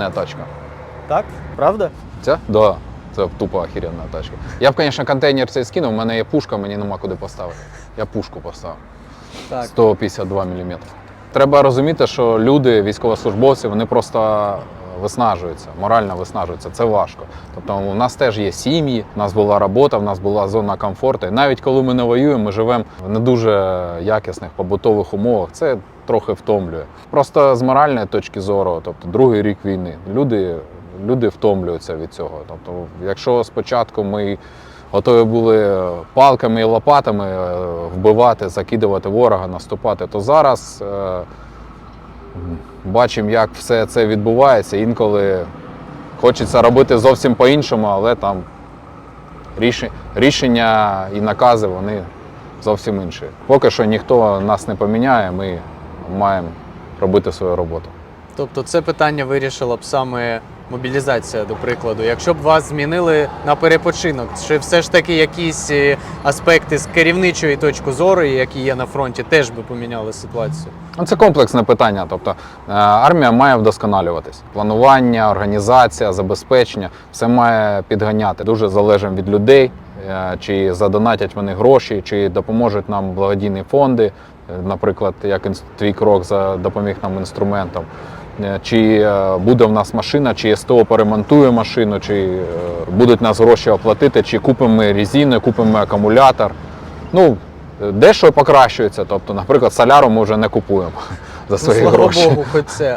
Не тачка. Так? Правда? Це? Да. Це тупо охеренна тачка. Я б, звісно, контейнер цей скинув, у мене є пушка, мені нема куди поставити. Я пушку поставив. Так. 152 мм. Треба розуміти, що люди, військовослужбовці, вони просто е, виснажуються, морально виснажуються. Це важко. Тобто у нас теж є сім'ї, у нас була робота, у нас була зона комфорту. І навіть коли ми не воюємо, ми живемо в не дуже якісних побутових умовах. Це трохи втомлює. Просто з моральної точки зору, тобто другий рік війни, люди, люди втомлюються від цього. Тобто, якщо спочатку ми готові були палками і лопатами е, вбивати, закидувати ворога, наступати, то зараз е, бачимо, як все це відбувається. Інколи хочеться робити зовсім по-іншому, але там рішення, і накази вони зовсім інші. Поки що ніхто нас не поміняє, ми маємо робити свою роботу. Тобто це питання вирішила б саме мобілізація, до прикладу. Якщо б вас змінили на перепочинок, чи все ж таки якісь е, аспекти з керівничої точки зору, які є на фронті, теж би поміняли ситуацію? Ну, Це комплексне питання. Тобто е, армія має вдосконалюватись. Планування, організація, забезпечення все має підганяти. Дуже залежимо від людей, е, чи задонатять вони гроші, чи допоможуть нам благодійні фонди. Наприклад, як твій крок за допоміг нам інструментом. Е, Чи е, буде в нас машина, чи СТО поремонтує машину, чи е, будуть нас гроші оплатити, чи купимо ми резину, купимо ми акумулятор. Ну, дещо покращується. Тобто, наприклад, соляру ми вже не купуємо за свої ну, слава гроші. Богу, хоч це.